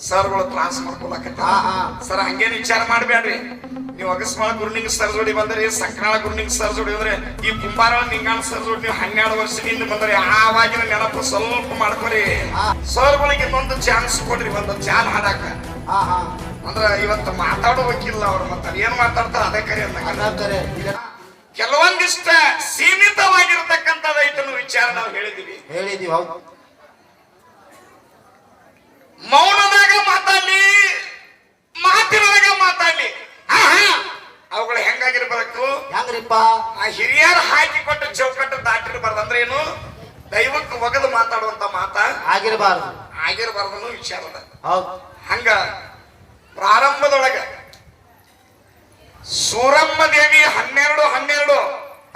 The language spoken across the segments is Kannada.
ಸರ್ಗಳು ತ್ರಾಸ ಮಾಡ್ಕೊಳಕತ್ತ. ಸರ್ ಹಂಗೇನು ವಿಚಾರ ಮಾಡ್ಬೇಡ್ರಿ ನೀವು ಅಗಸ್ಮಾಳ ಗುರುನಿಂಗ್ ಸರ್ ಜೋಡಿ ಸಕ್ರಾಳ ಸಂಕ್ರಾಳ ಗುರುನಿಂಗ್ ಸರ್ ಜೋಡಿ ಅಂದ್ರೆ ಈ ಕುಂಬಾರ ನಿಂಗಾಣ ಸರ್ ಜೋಡಿ ನೀವು ಹನ್ನೆರಡು ವರ್ಷದಿಂದ ಬಂದ್ರೆ ಆವಾಗಿನ ನೆನಪು ಸ್ವಲ್ಪ ಮಾಡ್ಕೊರಿ. ಸರ್ ಸರ್ಗಳಿಗೆ ಇನ್ನೊಂದು ಚಾನ್ಸ್ ಕೊಡ್ರಿ ಒಂದು ಚಾನ್ ಹಾಡಾಕ. ಅಂದ್ರ ಇವತ್ತು ಮಾತಾಡೋಬೇಕಿಲ್ಲ ಅವ್ರು ಮತ್ತೆ ಏನ್ ಮಾತಾಡ್ತಾರ ಅದೇ ಕರೆ ಅಂತ ಕೆಲವೊಂದಿಷ್ಟ ಸೀಮಿತವಾಗಿರ್ತಕ್ಕಂಥದ್ದು ವಿಚಾರ ನಾವು ಹೇಳಿದೀವಿ. ಹೇಳಿದೀವಿ ಹೌದು. ಮೌನದಾಗ ಮಾತಾಡ್ಲಿ ಮಾತಿನದಾಗ ಮಾತಾಡ್ಲಿ. ಹಾ ಅವುಗಳು ಹೆಂಗಾಗಿರ್ಬೇಕು ಹೆಂಗ್ರಿಪ್ಪ? ಆ ಹಿರಿಯರು ಹಾಕಿಕೊಟ್ಟ ಚೌಕಟ್ಟು ದಾಟಿರ್ಬಾರ್ದು ಅಂದ್ರೆ ಏನು? ದೈವಕ್ಕೆ ಒಗದು ಮಾತಾಡುವಂತ ಮಾತ. ಆಗಿರಬಾರ್ದು. ಅನ್ನೋ ವಿಚಾರ ಹೌದು. ಹಂಗ ಪ್ರಾರಂಭದೊಳಗ ಸೂರಮ್ಮ ದೇವಿ ಹನ್ನೆರಡು ಹನ್ನೆರಡು.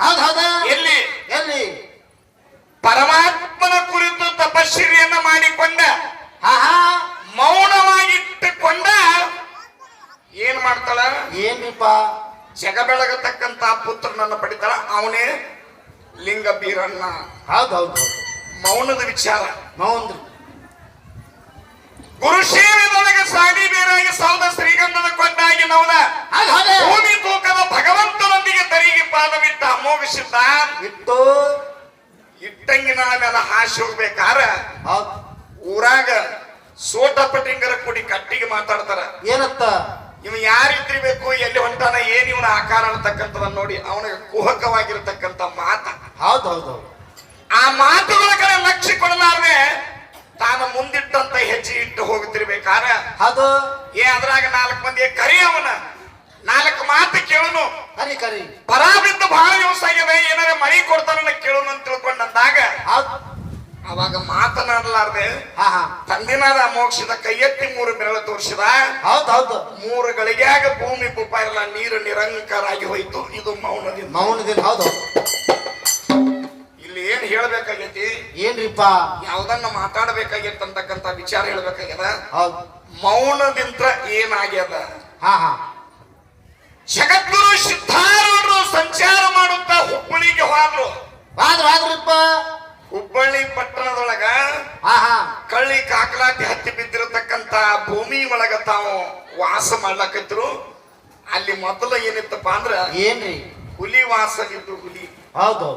ಹೌದ್ ಹೌದಾ. ಎಲ್ಲಿ? ಎಲ್ಲಿ? ಪರಮಾತ್ಮನ ಕುರಿತು ತಪಶ್ಚರ್ಯನ್ನ ಮಾಡಿಕೊಂಡ ಹಾ ಹಾ ಮೌನವಾಗಿಟ್ಟುಕೊಂಡ ಏನ್ ಮಾಡ್ತಾಳ? ಏನಿಪ್ಪ ಜಗ ಬೆಳಗತಕ್ಕಂತ ಪುತ್ರನನ್ನ ಪಡಿತಾಳ. ಅವನೇ ಲಿಂಗ ಬೀರಣ್ಣ ಹೌದೌದು ಹೌದ್ ಹೌದು. ಮೌನದ ವಿಚಾರ. ಮೌನ ಗುರು ಸೇವೆದೊಳಗೆ ಸಾಡಿ ಬೇರಾಗಿ ಸಾಲದ ಶ್ರೀಗಂಧದ ಕೊಟ್ಟಾಗಿ ನೌನ ಭೂಮಿ ತೂಕದ ಭಗವಂತನೊಂದಿಗೆ ತರಿಗೆ ಪಾದವಿಟ್ಟ ಅಮೋಘಿಸಿದ್ದ ಇಟ್ಟು. ಇಟ್ಟಂಗಿನ ಮೇಲೆ ಹಾಸಿ ಹೋಗ್ಬೇಕಾರ ಹೌದ್. ಊರಾಗ ಸೋಟ ಪಟ್ಟಿಂಗರ ಕೂಡಿ ಕಟ್ಟಿಗೆ ಮಾತಾಡ್ತಾರ. ಏನತ್ತ? ಇವ ಯಾರಿದ್ರಿಬೇಕು ಎಲ್ಲಿ ಹೊಂಟಾನ ಏನ್ ಇವನ ಆಕಾರ ಅನ್ನತಕ್ಕಂಥದ್ ನೋಡಿ ಅವನಿಗೆ ಕುಹಕವಾಗಿರತಕ್ಕಂತ ಮಾತ. ಹೌದು ಆ ಮಾತುಗಳ ಕಡೆ ಲಕ್ಷ್ಯ ಕೊಡಲಾರ್ದೆ ತಾನು ಮುಂದಿಟ್ಟಂತ ಹೆಜ್ಜೆ ಇಟ್ಟು ಹೋಗ್ತಿರ್ಬೇಕಾರ ಅದು ಏ ಅದ್ರಾಗ ನಾಲ್ಕು ಮಂದಿ ಕರಿ ಅವನ. ನಾಲ್ಕು ಮಾತು ಕೇಳನು. ಕರಿ ಕರಿ. ಬರಾಬಿದ್ದು ಬಹಳ ದಿವಸ ಆಗಿದೆ ಏನಾರ ಮಳಿ ಕೊಡ್ತಾನ ಕೇಳುನು ಅಂತ ತಿಳ್ಕೊಂಡಂದಾಗ ಅವಾಗ ಮಾತನಾಡಲಾರ್ದೆ ತಂದಿನಾದ ಮೋಕ್ಷದ ಕೈಯೆತ್ತಿ ಮೂರು ಬೆರಳು ತೋರಿಸಿದ ಹೌದೌದು ಹೌದು. ಮೂರು ಗಳಿಗೆಯಾಗ ಭೂಮಿ ಪುಪ್ಪ ಎಲ್ಲ ನೀರು ನಿರಂಕಾರ ಆಗಿ ಹೋಯ್ತು. ಇದು ಮೌನದಿಂದ. ಮೌನದಿಂದ ಹೌದು ಇಲ್ಲಿ ಏನ್ ಹೇಳ್ಬೇಕಾಗೈತಿ? ಏನ್ರಿಪ್ಪ? ಯಾವ್ದನ್ನ ಮಾತಾಡಬೇಕಾಗಿತ್ತು ಅಂತಕ್ಕಂತ ವಿಚಾರ ಹೇಳ್ಬೇಕಾಗ್ಯದ? ಹೌದ್. ಮೌನದಿಂದ ಏನಾಗ್ಯದ? ಹಾ ಹಾ. ಜಗದ್ಗುರು ಸಿದ್ಧಾರೂಢರು ಸಂಚಾರ ಮಾಡುತ್ತಾ ಹುಬ್ಬಳ್ಳಿಗೆ ಹೋದ್ರು. ವಾದ್ರ ವಾದ್ರಿಪ್ಪ ಹುಬ್ಬಳ್ಳಿ ಪಟ್ಟಣದೊಳಗ ಕಳ್ಳಿ ಕಾಕಲಾತಿ ಹತ್ತಿ ಬಿದ್ದಿರತಕ್ಕಂತ ಭೂಮಿ ಒಳಗ ತಾವು ವಾಸ ಮಾಡ್ಲಕತ್ರು ಅಲ್ಲಿ ಮೊದಲು ಏನಿತ್ತಪ್ಪ ಅಂದ್ರ ಏನ್ರಿ? ಹುಲಿ ವಾಸ ಇದ್ರು ಹುಲಿ. ಹೌದು.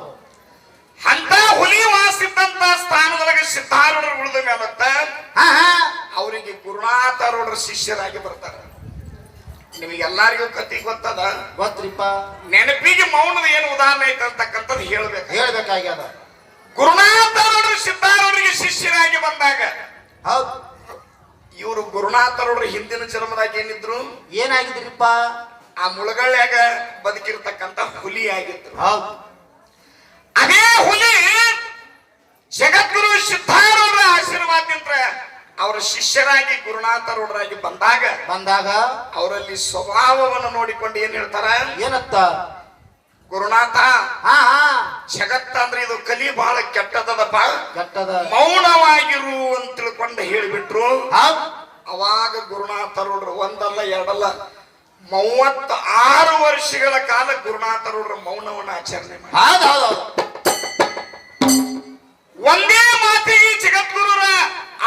ಅಂತ ಹುಲಿ ವಾಸ ಇದ್ದಂತ ಸ್ಥಾನದೊಳಗೆ ಸಿದ್ಧಾರೂಢರು ಉಳಿದ ಮೇಲತ್ತ ಅವರಿಗೆ ಗುರುನಾಥರೂಢರ ಶಿಷ್ಯರಾಗಿ ಬರ್ತಾರೆ. ನಿಮಗೆಲ್ಲರಿಗೂ ಕತಿ ಗೊತ್ತದ? ಗೊತ್ತ್ರಿಪ್ಪ. ನೆನಪಿಗೆ ಮೌನದ ಏನು ಉದಾಹರಣೆ ಐತೆ ಅಂತಕ್ಕಂಥದ್ದು ಹೇಳ್ಬೇಕು. ಹೇಳ್ಬೇಕಾಗ್ಯದ. ಗುರುನಾಥರೂಢರು ಸಿದ್ಧಾರೂಢರಿಗೆ ಶಿಷ್ಯರಾಗಿ ಬಂದಾಗ. ಹೌದು. ಇವರು ಗುರುನಾಥರೂಢರು ಹಿಂದಿನ ಜನ್ಮದಾಗ ಏನಿದ್ರು? ಏನಾಗಿದ್ರಿಪ್ಪ? ಆ ಮುಳಗಳ್ಯಾಗ ಬದುಕಿರ್ತಕ್ಕಂತ ಹುಲಿ ಆಗಿದ್ರು ಹೌದು. ಅದೇ ಹುಲಿ ಜಗದ್ಗುರು ಸಿದ್ಧಾರೂಢರ ಆಶೀರ್ವಾದದಿಂದ ಅವರ ಶಿಷ್ಯರಾಗಿ ಗುರುನಾಥರೂಢರಾಗಿ ಬಂದಾಗ ಬಂದಾಗ ಅವರಲ್ಲಿ ಸ್ವಭಾವವನ್ನು ನೋಡಿಕೊಂಡು ಏನ್ ಹೇಳ್ತಾರ? ಏನತ್ತ? ಗುರುನಾಥ ಹಾ ಹಾ ಜಗತ್ತ ಅಂದ್ರೆ ಇದು ಕಲಿ ಬಹಳ ಕೆಟ್ಟದದಪ್ಪ ಕೆಟ್ಟದ. ಮೌನವಾಗಿರು ಅಂತ ತಿಳ್ಕೊಂಡು ಹೇಳಿಬಿಟ್ರು. ಅವಾಗ ಗುರುನಾಥರೂಢರು ಒಂದಲ್ಲ ಎರಡಲ್ಲ ಮೂವತ್ತ ಆರು ವರ್ಷಗಳ ಕಾಲ ಗುರುನಾಥರೂಢರ ಮೌನವನ್ನು ಆಚರಣೆ ಮಾಡಿ ಒಂದೇ ಮಾತಿಗೆ ಜಗದ್ಗುರುರ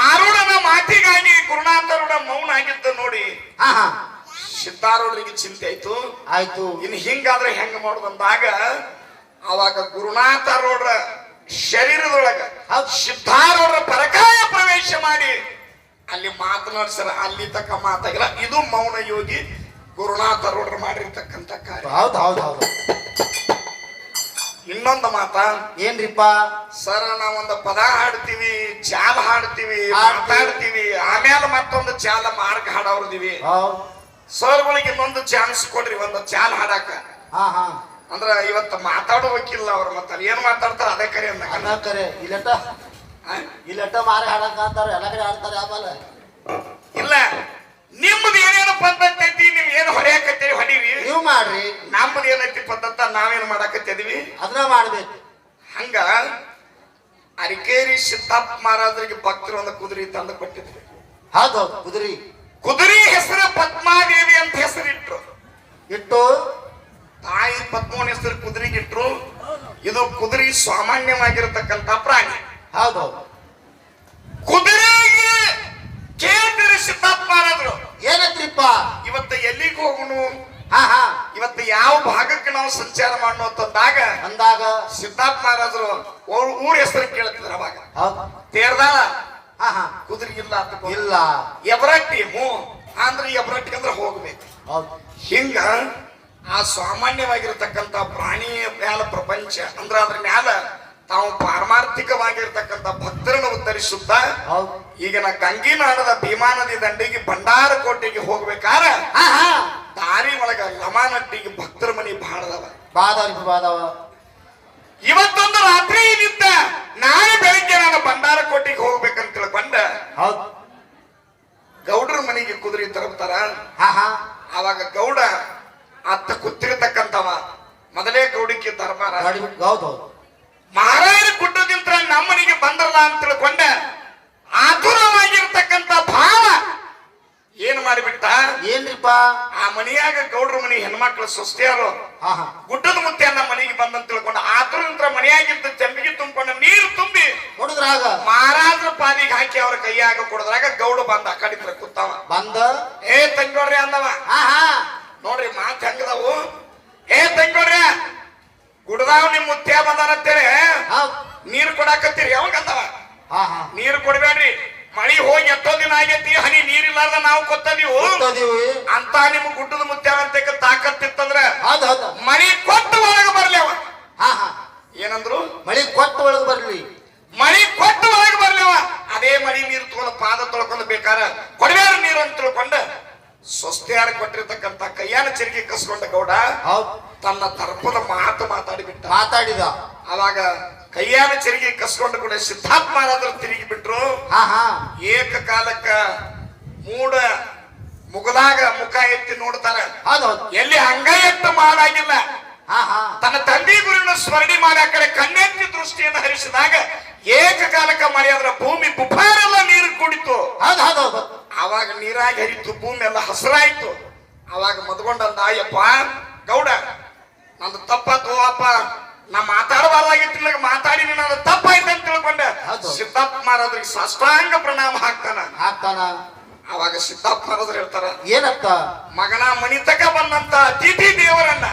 ಆರುಢನ ಮಾತಿಗಾಗಿ ಗುರುನಾಥರೂಢ ಮೌನ ಆಗಿದ್ದ ನೋಡಿ. ಸಿದ್ಧಾರೂಢರಿಗೆ ಚಿಂತೆ ಆಯ್ತು. ಆಯ್ತು. ಇನ್ನು ಹಿಂಗಾದ್ರೆ ಹೆಂಗ ಮಾಡೋದಂದಾಗ ಅವಾಗ ರೋಡ್ರ ಶರೀರದೊಳಗ ಸಿದ್ಧಾರೋಡ್ರ ಪರಕಾಯ ಪ್ರವೇಶ ಮಾಡಿ ಅಲ್ಲಿ ಮಾತನಾಡ್ಸರ ಅಲ್ಲಿ ತಕ್ಕ ಮಾತಾಗಿಲ್ಲ ಇದು ಮೌನ ಯೋಗಿ ಗುರುನಾಥರೂಢರು ಮಾಡಿರ್ತಕ್ಕಂಥ ಕಾರ್ಯ. ಹೌದು ಹೌದು ಹೌದು. ಇನ್ನೊಂದು ಮಾತ. ಏನ್ರಿಪ್ಪ? ಸರ್ ನಾವೊಂದು ಪದ ಹಾಡ್ತೀವಿ ಚಾಲ ಹಾಡ್ತೀವಿ. ಮಾತಾಡ್ತೀವಿ. ಆಮೇಲೆ ಮತ್ತೊಂದು ಚಾಲ ಮಾರ್ಗ ಹಾಡವ್ರದಿವಿ. ಸರ್ಗಳಿಗೆ ಇನ್ನೊಂದು ಚಾನ್ಸ್ ಕೊಡ್ರಿ ಒಂದು ಚಾಲ ಹಾಡಾಕ. ಹಾ ಹಾ. ಅಂದ್ರ ಇವತ್ತು ಮಾತಾಡೋಬೇಕಿಲ್ಲ ಅವ್ರು ಮತ್ತೆ ಏನ್ ಮಾತಾಡ್ತಾರ ಅದೇ ಕರೆ ಅಂದ. ಅಣ್ಣ ಕರೆ ಇಲ್ಲಟ ಇಲ್ಲಟ ಮಾರಿ ಹಾಡಕ್ ಅಂತಾರ ಎಲ್ಲ ಕಡೆ ಆಡ್ತಾರೆ ಆಮೇಲೆ. ಇಲ್ಲ ನಿಮ್ದು ಏನೇನು ಪದ್ಧತಿ ಐತಿ ನೀವ್ ಏನು ಹೊಡೆಯಕತ್ತೀರಿ ಹೊಡೀರಿ? ನೀವು ಮಾಡ್ರಿ. ನಮ್ದು ಏನೈತಿ ಪದ್ಧತ ನಾವೇನ್ ಮಾಡಾಕತ್ತಿದೀವಿ ಅದನ್ನ ಮಾಡ್ಬೇಕು. ಹಂಗ ಅರಿಕೇರಿ ಸಿದ್ದಪ್ಪ ಮಹಾರಾಜರಿಗೆ ಭಕ್ತರು ಒಂದು ಕುದುರಿ ತಂದು ಕೊಟ್ಟಿದ್ರು. ಹೌದೌದು ಕುದುರಿ. ಕುದುರೆ ಹೆಸರು ಪದ್ಮಾದೇವಿ ಅಂತ ಹೆಸರಿಟ್ರು. ಇಟ್ಟು ತಾಯಿ ಪದ್ಮೋನ ಹೆಸರು ಕುದುರೆಗಿಟ್ರು ಇದು ಕುದುರೆ ಸಾಮಾನ್ಯವಾಗಿರತಕ್ಕಂತ ಪ್ರಾಣಿ. ಹೌದೌದು ಹೌದ್. ಕುದುರೆಗೆ ಕೇಂದ್ರಿಸಿ ಮಹಾರಾಜರು ಏನತ್ರಿಪ್ಪ? ಇವತ್ತು ಎಲ್ಲಿಗೆ ಹೋಗುಣು ಹಾ ಹಾ. ಇವತ್ತು ಯಾವ ಭಾಗಕ್ಕೆ ನಾವು ಸಂಚಾರ ಮಾಡೋಣ ಅಂತಂದಾಗ ಅಂದಾಗ ಸಿದ್ಧಾರ್ಥ ಮಹಾರಾಜರು ಅವ್ರ ಊರ ಹೆಸರು ಕೇಳ್ತಿದ್ರು ಅವಾಗ. ತೇರ್ದ ತೇರ್ದಾಳ? ಹಾ ಹಾ. ಕುದುರೆ ಇಲ್ಲ. ಇಲ್ಲ ಎಬ್ರಟ್ಟಿ ಹ್ಞೂ ಅಂದ್ರೆ ಎಬ್ರಟ್ಟಿ ಅಂದ್ರೆ ಹೋಗ್ಬೇಕು. ಹೌದು. ಹಿಂಗ ಆ ಸಾಮಾನ್ಯವಾಗಿರ್ತಕ್ಕಂಥ ಪ್ರಾಣಿ ಮ್ಯಾಲ ಪ್ರಪಂಚ ಅಂದ್ರ ಅದ್ರ ಮ್ಯಾಲ ತಾವು ಪಾರಮಾರ್ಥಿಕವಾಗಿರ್ತಕ್ಕಂಥ ಭಕ್ತರನ್ನು ಉತ್ತರಿಸುತ್ತ ಹೌದು. ಈಗಿನ ಗಂಗಿನಾಡದ ಭೀಮಾ ನದಿ ದಂಡೆಗೆ ಭಂಡಾರಕೋಟೆಗೆ ಹೋಗ್ಬೇಕಾರ ಹಾ ಹಾ. ದಾರಿ ಒಳಗ ಲಮಾನಟ್ಟಿಗೆ ಭಕ್ತರ ಮನಿ ಬಾಳದವ ಬಾದವ ಇವತ್ತೊಂದು ರಾತ್ರಿ ನಿಂತ ನಾಳೆ ಬೆಳಿಗ್ಗೆ ನಾನು ಭಂಡಾರಕೋಟೆಗೆ ಹೋಗ್ಬೇಕಂತ ತಿಳ್ಕೊಂಡ ಗೌಡ್ರ ಮನೆಗೆ ಕುದುರೆ ತರಬ್ತಾರ ಹಾ ಹಾ. ಅವಾಗ ಗೌಡ ಅತ್ತ ಕೂತಿರ್ತಕ್ಕಂಥವ ಮೊದಲೇ ಗೌಡಿಕೆ ಧರ್ಮ ಮಹಾರಾಜರ ಕುಟ್ಟದಿಂತ ನಮ್ಮನಿಗೆ ಬಂದಲ್ಲ ಅಂತ ತಿಳ್ಕೊಂಡ. ಆತುರವಾಗಿರ್ತಕ್ಕಂಥ ಭಾವ ಏನ್ ಮಾಡಿಬಿಟ್ಟ? ಏನ್ರಿಪ್ಪ? ಆ ಮನೆಯಾಗ ಗೌಡ್ರ ಮನಿ ಹೆಣ್ಮಕ್ಳು ಸುಸ್ತಿಯಾರು. ಗುಡ್ಡದ ಮುತ್ತೆ ನಮ್ಮ ಮನೆಗೆ ಬಂದಂತ ತಿಳ್ಕೊಂಡು. ಆತುರದಿಂದ ಮನೆಯಾಗಿದ್ದ ಚೆಂಬಿಗೆ ತುಂಬಿಕೊಂಡ. ನೀರು ತುಂಬಿ ನೋಡಿದ್ರಾಗ ಮಹಾರಾಜರ ಪಾಲಿಗೆ ಹಾಕಿ ಅವ್ರ ಕೈಯಾಗ ಕೊಡದ್ರಾಗ ಗೌಡ ಬಂದ. ಆ ಕಡಿತ್ರ ಕೂತಾವ. ಬಂದ? ಏ ತಂಗೋಡ್ರಿ ಅಂದವ. ನೋಡ್ರಿ ಮಾತು ಹೆಂಗದವು ಏ ತಂಗೋಡ್ರಿ ಗುಡದಾವ್ ನಿಮ್ ಮುತ್ಯ ಬಂದಾನಂತೇಳಿ ನೀರು ಕೊಡಾಕತ್ತೀರಿ ಯಾವಾಗ ಅಂದವ ಹಾ ನೀರು ಕೊಡ್ಬೇಡ್ರಿ ಮಳಿ ಹೋಗಿ ಎತ್ತೋ ದಿನ ಆಗೈತಿ ಹನಿ ನೀರಿಲ್ಲಾರ್ದ ನಾವು ಕೊತ್ತದೀವು ಅಂತ ನಿಮ್ ಗುಡ್ಡದ ಮುತ್ಯಾವಂತಕ್ಕೆ ತಾಕತ್ತಿತ್ತಂದ್ರ ಮಳಿ ಕೊಟ್ಟು ಒಳಗ ಬರ್ಲಿ ಅವ. ಏನಂದ್ರು? ಮಳಿ ಕೊಟ್ಟು ಒಳಗ ಬರ್ಲಿ. ಮಳಿ ಕೊಟ್ಟು ಒಳಗ ಬರ್ಲಿ ಅವ. ಅದೇ ಮಳಿ ನೀರು ತಗೊಂಡು ಪಾದ ತೊಳ್ಕೊಂಡು ಬೇಕಾರ ಕೊಡಬೇಡ ನೀರು ಅಂತ ತಿಳ್ಕೊಂಡ ಸ್ವಸ್ತಿಯಾರ ಕೊಟ್ಟಿರ್ತಕ್ಕಂತ ಕೈಯಾನ ಚರಿಗೆ ಕಸ್ಕೊಂಡ ಗೌಡ ತನ್ನ ತರ್ಪದ ಮಾತು ಮಾತಾಡಿಬಿಟ್ಟ. ಮಾತಾಡಿದ. ಅವಾಗ ಕೈಯಾನ ಚರಿಗೆ ಕಸ್ಕೊಂಡು ಕೂಡ ಸಿದ್ಧಾರ್ಥ ಮಹಾರಾಜರು ತಿರುಗಿ ಬಿಟ್ರು. ಏಕಕಾಲಕ್ಕ ಮೂಡ ಮುಗದಾಗ ಮುಖ ಎತ್ತಿ ನೋಡ್ತಾರ. ಎಲ್ಲಿ ಹಂಗ ಎತ್ತು ಮಾಡಾಗಿಲ್ಲ ತನ್ನ ತಂದೆ ಗುರುವಿನ ಸ್ಮರಣೆ ಮಾಡಿ ಆ ಕಡೆ ಕಣ್ಣೆತ್ತಿ ದೃಷ್ಟಿಯನ್ನು ಹರಿಸಿದಾಗ ಏಕಕಾಲಕ್ಕ ಮಳೆ ಅದರ ಭೂಮಿ ಬುಫಾರೆಲ್ಲ ನೀರು ಕುಡಿತು. ಹೌದು ಹೌದು. ಅವಾಗ ನೀರಾಗಿ ಹರಿತು ಭೂಮಿ ಎಲ್ಲ ಹಸರಾಯ್ತು. ಅವಾಗ ಮದ್ಕೊಂಡಂತ ಅಯ್ಯಪ್ಪ ಗೌಡ ನಂದು ತಪ್ಪಾತು ಅಪ್ಪ ನಾ ಮಾತಾಡಬಾರ್ದಾಗಿತ್ತು ನನಗೆ ಮಾತಾಡಿ ನಾನು ತಪ್ಪಾಯ್ತು ಅಂತ ತಿಳ್ಕೊಂಡೆ. ಸಿದ್ದಪ್ಪ ಮಹಾರಾಜರಿಗೆ ಸಾಷ್ಟಾಂಗ ಪ್ರಣಾಮ ಹಾಕ್ತಾನ. ಹಾಕ್ತಾನ. ಅವಾಗ ಸಿದ್ದಪ್ಪ ಮಹಾರಾಜರು ಹೇಳ್ತಾರ ಏನಪ್ಪ ಮಗನ ಮನಿ ತಕ ಬಂದಂತ ಅತಿಥಿ ದೇವರನ್ನ.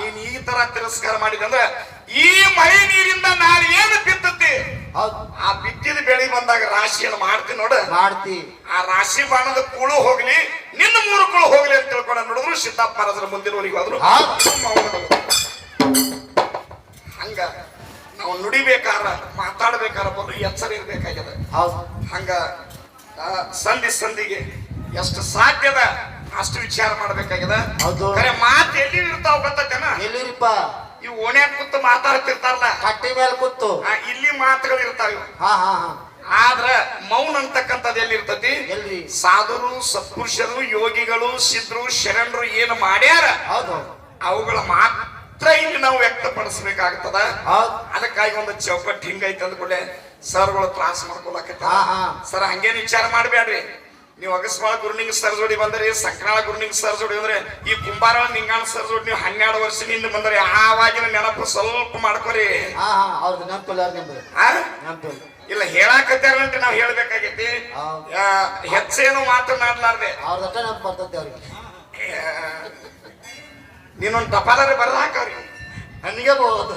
ನೀನ್ ಈ ತರ ತಿರಸ್ಕಾರ ಮಾಡಿದಂದ್ರೆ ಈ ಮಳೆ ನೀರಿಂದ ನಾನು ಏನು ಬಿತ್ತತಿ ಆ ಬಿತ್ತಿದ ಬೆಳಿ ಬಂದಾಗ ರಾಶಿಯನ್ನು ಮಾಡ್ತೀನಿ ನೋಡು. ಮಾಡ್ತಿ. ಆ ರಾಶಿ ಬಾಣದ ಕುಳು ಹೋಗ್ಲಿ ನಿನ್ನ ಮೂರು ಕುಳು ಹೋಗ್ಲಿ ಅಂತ ತಿಳ್ಕೊಂಡ ನೋಡಿದ್ರು ಸಿದ್ದಪ್ಪ ಮಹಾರಾಜರ ಮುಂದಿನವರಿಗೆ ಹೋದ್ರು. ಹೌದು. ಹಂಗ ನಾವು ನುಡಿಬೇಕಾರ ಮಾತಾಡ್ಬೇಕಾರ ಬರೋ ಎಚ್ಚರ ಇರ್ಬೇಕಾಗ್ಯದ. ಹೌದು. ಹಂಗ ಸಂಧಿ ಸಂಧಿಗೆ ಎಷ್ಟು ಸಾಧ್ಯದ ಅಷ್ಟು ವಿಚಾರ ಮಾಡ್ಬೇಕಾಗ್ಯದ. ಮಾತು ಎಲ್ಲಿ ಇರ್ತಾವ ಗೊತ್ತೇನ ಎಲ್ಲಿರಿಪ್ಪ? ಇವು ಓಣ್ಯಾಗ ಕೂತು ಮಾತಾಡ್ತಿರ್ತಾರಲ್ಲ? ಕಟ್ಟಿ ಮೇಲೆ ಕೂತು. ಆ, ಇಲ್ಲಿ ಮಾತುಗಳು ಇರ್ತಾವ. ಹಾ ಹಾ ಹಾ. ಆದ್ರ ಮೌನ ಅಂತಕ್ಕಂಥದ್ದು ಎಲ್ಲಿ ಇರ್ತತಿ? ಎಲ್ರಿ ಸಾಧುರು ಸತ್ಪುರುಷರು ಯೋಗಿಗಳು ಸಿದ್ಧರು ಶರಣರು ಏನು ಮಾಡ್ಯಾರ? ಹೌದು. ಅವುಗಳ ಮಾತ್ರ ಇಲ್ಲಿ ನಾವು ವ್ಯಕ್ತಪಡಿಸ್ಬೇಕಾಗ್ತದ? ಹೌದು. ಅದಕ್ಕಾಗಿ ಒಂದು ಚೌಕಟ್ಟು ಹಿಂಗೈತೆ ಅಂದ್ಕೊಳ್ಳೆ ಸರ್ಗಳು ತ್ರಾಸ ಮಾಡ್ಕೊಳಕತ್ತ ಹಾ, ಹಾ. ಸರ್ ಹಂಗೇನು ವಿಚಾರ ಮಾಡ್ಬೇಡ್ರಿ ನೀವು ಅಗಸ್ಮಾಳ ಗುರುನಿಂಗ್ ಸರ್ಜೋಡಿ ಬಂದರೆ ಬಂದ್ರಿ ಸಂಕ್ರಾಳ ಗುರುನಿಂಗ್ ಸರ್ಜೋಡಿ ಅಂದ್ರೆ ಈ ಕುಂಬಾರ ನಿಂಗಾಣ ಸರ್ ಜೋಡಿ ನೀವು ಹನ್ನೆರಡು ವರ್ಷದಿಂದ ಬಂದರೆ ಆವಾಗಿನ ನೆನಪು ಸ್ವಲ್ಪ ಮಾಡ್ಕೊರಿ. ಇಲ್ಲ ಹೇಳಾಕತ್ತಾರಂತ ನಾವು ಹೇಳ್ಬೇಕಾಗೈತಿ. ಹೆಚ್ಚೇನು ಮಾತನಾಡ್ಲಾರ್ದೆ ನೀನೊಂದು ಟಪಾಲರಿ ಬರ್ದ ಹಾಕವ್ರಿ ನನಗೆ ಬಹುದು